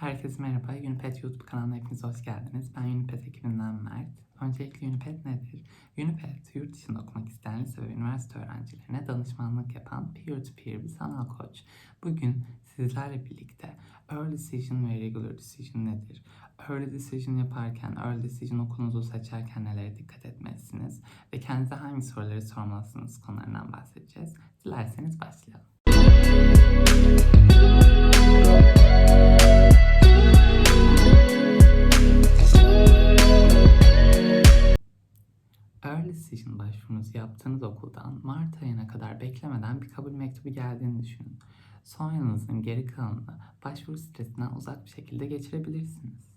Herkese merhaba. Uniped YouTube kanalına hepiniz hoş geldiniz. Ben Uniped ekibinden Mert. Öncelikle Uniped nedir? Uniped, yurt dışında okumak isteyen lise ve üniversite öğrencilerine danışmanlık yapan peer-to-peer bir sanal koç. Bugün sizlerle birlikte Early Decision ve Regular Decision nedir? Early Decision yaparken, Early Decision okulunuzu seçerken nelere dikkat etmelisiniz? Ve kendinize hangi soruları sormalısınız konularından bahsedeceğiz. Dilerseniz başlayalım. Yaptığınız okuldan Mart ayına kadar beklemeden bir kabul mektubu geldiğini düşünün. Son yılınızın geri kalanını başvuru stresinden uzak bir şekilde geçirebilirsiniz.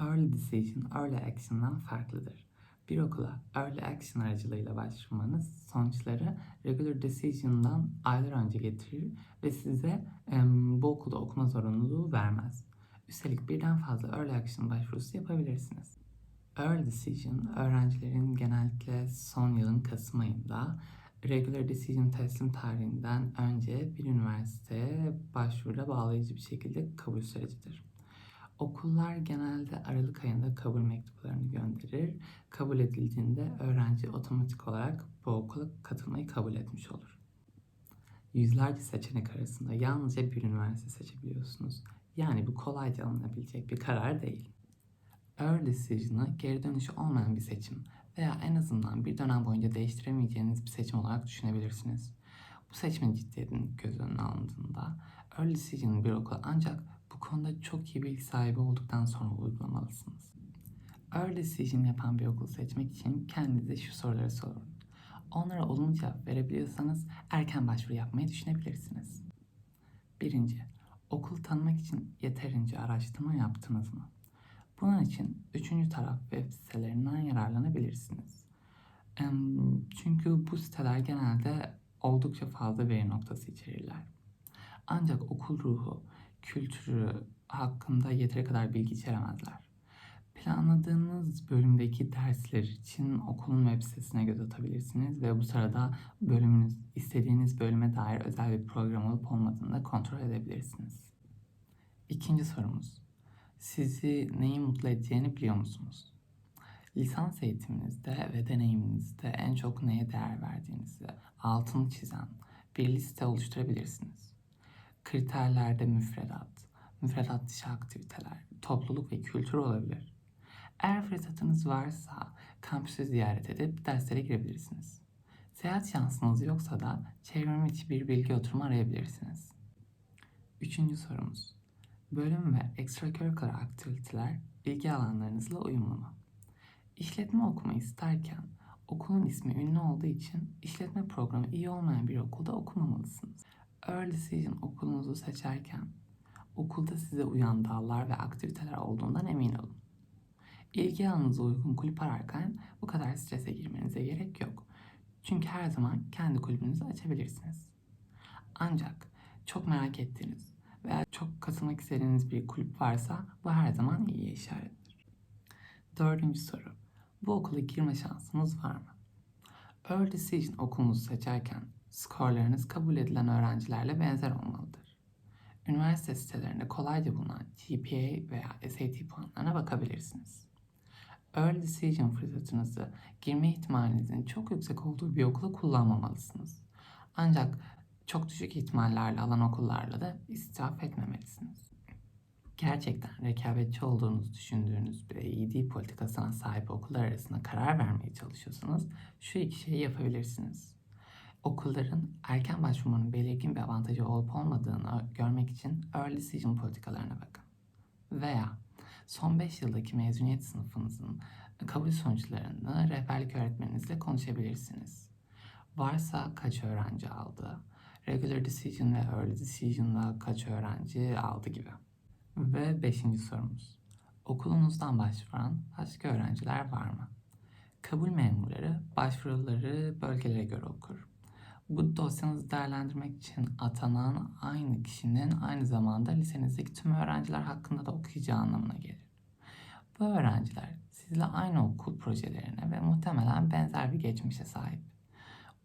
Early Decision, Early Action'dan farklıdır. Bir okula Early Action aracılığıyla başvurmanız sonuçları Regular Decision'dan aylar önce getirir ve size em, bu okulda okuma zorunluluğu vermez. Üstelik birden fazla Early Action başvurusu yapabilirsiniz. Early Decision, öğrencilerin genellikle son yılın Kasım ayında Regular Decision teslim tarihinden önce bir üniversiteye başvuruda bağlayıcı bir şekilde kabul sürecidir. Okullar genelde Aralık ayında kabul mektuplarını gönderir. Kabul edildiğinde öğrenci otomatik olarak bu okula katılmayı kabul etmiş olur. Yüzlerce seçenek arasında yalnızca bir üniversite seçebiliyorsunuz. Yani bu kolayca alınabilecek bir karar değil. Early Decision'ı geri dönüşü olmayan bir seçim veya en azından bir dönem boyunca değiştiremeyeceğiniz bir seçim olarak düşünebilirsiniz. Bu seçimin ciddiyetinin göz önüne alındığında Early Decision'ın bir okul ancak bu konuda çok iyi bilgi sahibi olduktan sonra uygulamalısınız. Early Decision yapan bir okul seçmek için kendinize şu soruları sorun. Onlara olumlu cevap verebiliyorsanız erken başvuru yapmayı düşünebilirsiniz. Birinci, okul tanımak için yeterince araştırma yaptınız mı? Bunun için üçüncü taraf web sitelerinden yararlanabilirsiniz. Çünkü bu siteler genelde oldukça fazla veri noktası içerirler. Ancak okul ruhu, kültürü hakkında yeteri kadar bilgi içeremezler. Planladığınız bölümdeki dersler için okulun web sitesine göz atabilirsiniz ve bu sırada bölümünüz istediğiniz bölüme dair özel bir program olup olmadığını da kontrol edebilirsiniz. İkinci sorumuz. Sizi neyi mutlu edeceğini biliyor musunuz? Lisans eğitiminizde ve deneyiminizde en çok neye değer verdiğinizi altını çizen bir liste oluşturabilirsiniz. Kriterlerde müfredat, müfredat dışı aktiviteler, topluluk ve kültür olabilir. Eğer fırsatınız varsa kampüsü ziyaret edip derslere girebilirsiniz. Seyahat şansınız yoksa da çevrim içi bir bilgi oturumu arayabilirsiniz. Üçüncü sorumuz. Bölüm ve extracurricular aktiviteler ilgi alanlarınızla uyumlu mu? İşletme okumayı isterken okulun ismi ünlü olduğu için işletme programı iyi olmayan bir okulda okumamalısınız. Early Decision okulunuzu seçerken okulda size uyan dallar ve aktiviteler olduğundan emin olun. İlgi alanınıza uygun kulüp ararken bu kadar strese girmenize gerek yok. Çünkü her zaman kendi kulübünüzü açabilirsiniz. Ancak çok merak ettiğiniz veya çok katılmak istediğiniz bir kulüp varsa bu her zaman iyi işarettir. Dördüncü soru. Bu okula girme şansınız var mı? Early Decision okulunuzu seçerken skorlarınız kabul edilen öğrencilerle benzer olmalıdır. Üniversite sitelerinde kolayca bulunan GPA veya SAT puanlarına bakabilirsiniz. Early Decision fırsatınızı girme ihtimalinizin çok yüksek olduğu bir okula kullanmamalısınız. Ancak çok düşük ihtimallerle alan okullarla da israf etmemelisiniz. Gerçekten rekabetçi olduğunuzu düşündüğünüz bir ED politikasına sahip okullar arasında karar vermeye çalışıyorsanız şu iki şeyi yapabilirsiniz. Okulların erken başvurmanın belirgin bir avantajı olup olmadığını görmek için Early Decision politikalarına bakın. Veya son 5 yıldaki mezuniyet sınıfınızın kabul sonuçlarını rehberlik öğretmeninizle konuşabilirsiniz. Varsa kaç öğrenci aldı, Regular Decision ve Early Decision'da kaç öğrenci aldı gibi. Ve beşinci sorumuz. Okulunuzdan başvuran başka öğrenciler var mı? Kabul memurları başvuruları bölgelere göre okur. Bu dosyanızı değerlendirmek için atanan aynı kişinin aynı zamanda lisenizdeki tüm öğrenciler hakkında da okuyacağı anlamına gelir. Bu öğrenciler sizle aynı okul projelerine ve muhtemelen benzer bir geçmişe sahip.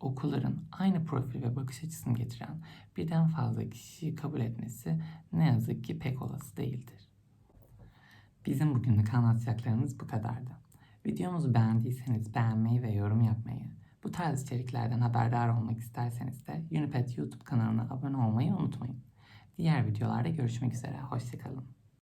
Okulların aynı profil ve bakış açısını getiren birden fazla kişiyi kabul etmesi ne yazık ki pek olası değildir. Bizim bugünlük anlatacaklarımız bu kadardı. Videomuzu beğendiyseniz beğenmeyi ve yorum yapmayı, bu tarz içeriklerden haberdar olmak isterseniz de Unipet YouTube kanalına abone olmayı unutmayın. Diğer videolarda görüşmek üzere, hoşçakalın.